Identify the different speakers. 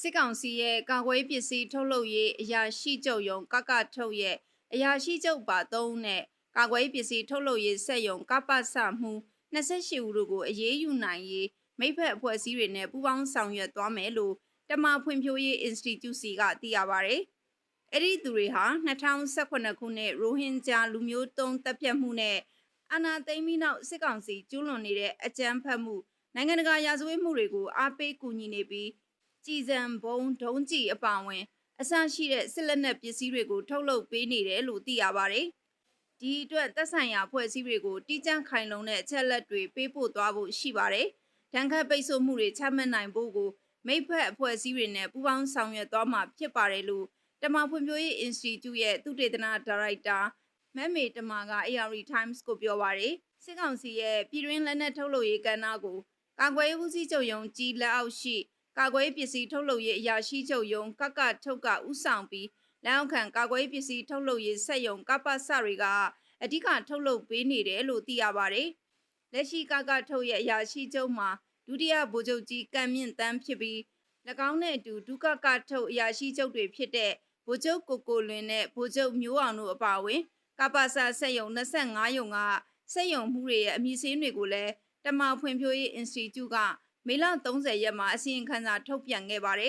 Speaker 1: စစ်ကောင်စီရဲ့ကာကွယ်ရေးပစ္စည်းထုတ်လုပ်ရေးအရာရှိချုပ်ယုံကကထုတ်ရဲ့အရာရှိချုပ်ပါ3ဦးနဲ့ကာကွယ်ရေးပစ္စည်းထုတ်လုပ်ရေးစက်ယုံကပစမှု28ဦးတို့ကိုအရေးယူနိုင်ရေးမိဖက်အဖွဲ့အစည်းတွေနဲ့ပူးပေါင်းဆောင်ရွက်သွားမယ်လို့တမဖွံ့ဖြိုးရေး Institute စီကသိရပါဗျ။အဲ့ဒီသူတွေဟာ2018ခုနှစ်ရိုဟင်ဂျာလူမျိုးတုံးတပ်ဖြတ်မှုနဲ့အာဏာသိမ်းပြီးနောက်စစ်ကောင်စီကျူးလွန်နေတဲ့အကြမ်းဖက်မှုနိုင်ငံတကာရာဇဝတ်မှုတွေကိုအားပေးကူညီနေပြီး ကြည်စံဘုံဒုံးကြီးအပါအဝင် အဆရှိတဲ့စစ်လက်နက်ပစ္စည်းတွေကိုထုတ်လုပ်ပေးနေတယ်လို့သိရပါတယ်။ဒီအတွက်သက်ဆိုင်ရာဖွဲ့စည်းတွေကိုတိကျခိုင်လုံတဲ့အချက်လက်တွေပေးပို့သွားဖို့ရှိပါတယ်။တန်ခတ်ပိတ်ဆို့မှုတွေချမှတ်နိုင်ဖို့ကိုမိဖက်အဖွဲ့အစည်းတွေနဲ့ပူးပေါင်းဆောင်ရွက်သွားမှာဖြစ်ပါတယ်လို့တမဖွံ့ဖြိုးရေး Institute ရဲ့သုတေသနဒါရိုက်တာမက်မေတမက AR Times ကိုပြောပါတယ်။စစ်ကောင်စီရဲ့ပြည်တွင်းလက်နက်ထုတ်လုပ်ရေးကဏ္ဍကိုကာကွယ်ရေးဦးစီးချုပ်ယုံကြီးလက်အောက်ရှိ ကာကွယ်ရေးပစ္စည်းထုတ်လုပ်ရေးအရာရှိချုပ်ယုံကကထုတ်ကဥဆောင်ပြီးလက်အောက်ခံကာကွယ်ရေးပစ္စည်းထုတ်လုပ်ရေးစက်ယုံကပစတွေကအဓိကထုတ်လုပ်ပေးနေတယ်လို့သိရပါတယ်။လက်ရှိကကထုတ်ရဲ့အရာရှိချုပ်မှာဒုတိယဗိုလ်ချုပ်ကြီးကံမြင့်တန်းဖြစ်ပြီး၎င်းနဲ့အတူဒုကကထုတ်အရာရှိချုပ်တွေဖြစ်တဲ့ဗိုလ်ချုပ်ကိုကိုလွင်နဲ့ဗိုလ်ချုပ်မျိုးအောင်တို့အပါအဝင်ကပစစက်ယုံ25ယုံကစက်ယုံမှုတွေရဲ့အမည်စင်းတွေကိုလည်းတမဖွံ့ဖြိုးရေး Institute က မေလ30ရက်မှာအစီရင်ခံစာထုတ်ပြန်ခဲ့ပါတယ်